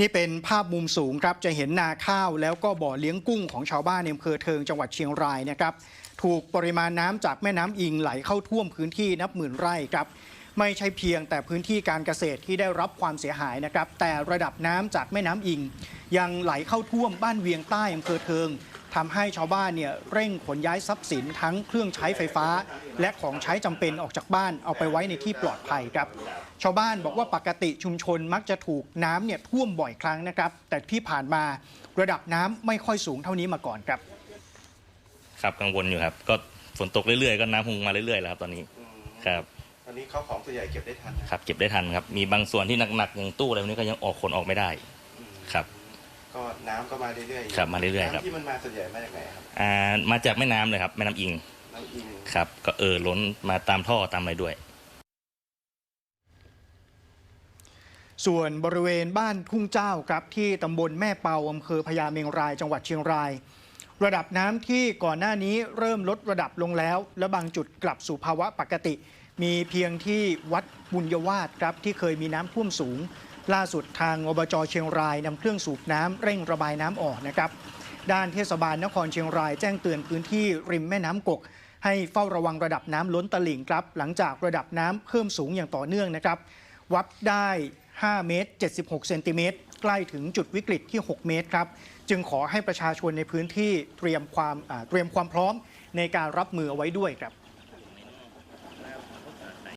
นี่เป็นภาพมุมสูงครับจะเห็นนาข้าวแล้วก็บ่อเลี้ยงกุ้งของชาวบ้านในอำเภอเทิงจังหวัดเชียงรายนะครับถูกปริมาณน้ำจากแม่น้ำอิงไหลเข้าท่วมพื้นที่นับหมื่นไร่ครับไม่ใช่เพียงแต่พื้นที่การเกษตรที่ได้รับความเสียหายนะครับ แต่ระดับน้ำจากแม่น้ำอิง ยังไหลเข้าท่วมบ้านเวียงใต้อำเภอเทิง ทำให้ชาวบ้านเนี่ยเร่งขนย้ายทรัพย์สินทั้งเครื่องใช้ไฟฟ้า และของใช้จำเป็นออกจากบ้านเอาไปไว้ในที่ปลอดภัยครับ ชาวบ้านบอกว่าปกติชุมชนมักจะถูกน้ำเนี่ยท่วมบ่อยครั้งนะครับ แต่ที่ผ่านมาระดับน้ำไม่ค่อยสูงเท่านี้มาก่อนครับ ครับกังวลอยู่ครับก็ฝนตกเรื่อยๆก็น้ำคงมาเรื่อยๆแล้วครับตอนนี้ครับตอนนี้เขาของส่วนใหญ่เก็บได้ทันนะครับเก็บได้ทันครับ มีบางส่วนที่หนักๆอย่างตู้อะไรพวกนี้ก็ยังออกขนออกไม่ได้ครับ ก็น้ำก็มาเรื่อยๆครับมาเรื่อยๆครับ น้ำที่มันมาส่วนใหญ่มาจากไหนครับอ่ามาจากแม่น้ำเลยครับ แม่น้ำอิงน้ำอิง ครับ ก็เออล้นมาตามท่อตามอะไรด้วย ส่วนบริเวณบ้านทุ่งเจ้าครับที่ตำบลแม่เปาอำเภอพญาเมงรายจังหวัดเชียงราย ระดับน้ำที่ก่อนหน้านี้เริ่มลดระดับลงแล้ว และบางจุดกลับสู่ภาวะปกติ มีเพียงที่วัดบุญยวาสครับที่เคยมีน้ำท่วมสูง ล่าสุดทางอบจเชียงรายนำเครื่องสูบน้ำเร่งระบายน้ำออกนะครับ ด้านเทศบาลนครเชียงรายแจ้งเตือนพื้นที่ริมแม่น้ำกก ให้เฝ้าระวังระดับน้ำล้นตลิ่งครับ หลังจากระดับน้ำเพิ่มสูงอย่างต่อเนื่องนะครับ วัดได้ 5 เมตร 76 เซนติเมตรใกล้ถึงจุดวิกฤตที่ 6 เมตรครับ จึงขอให้ประชาชนในพื้นที่เตรียมความเตรียมความพร้อมในการรับมือเอาไว้ด้วยครับ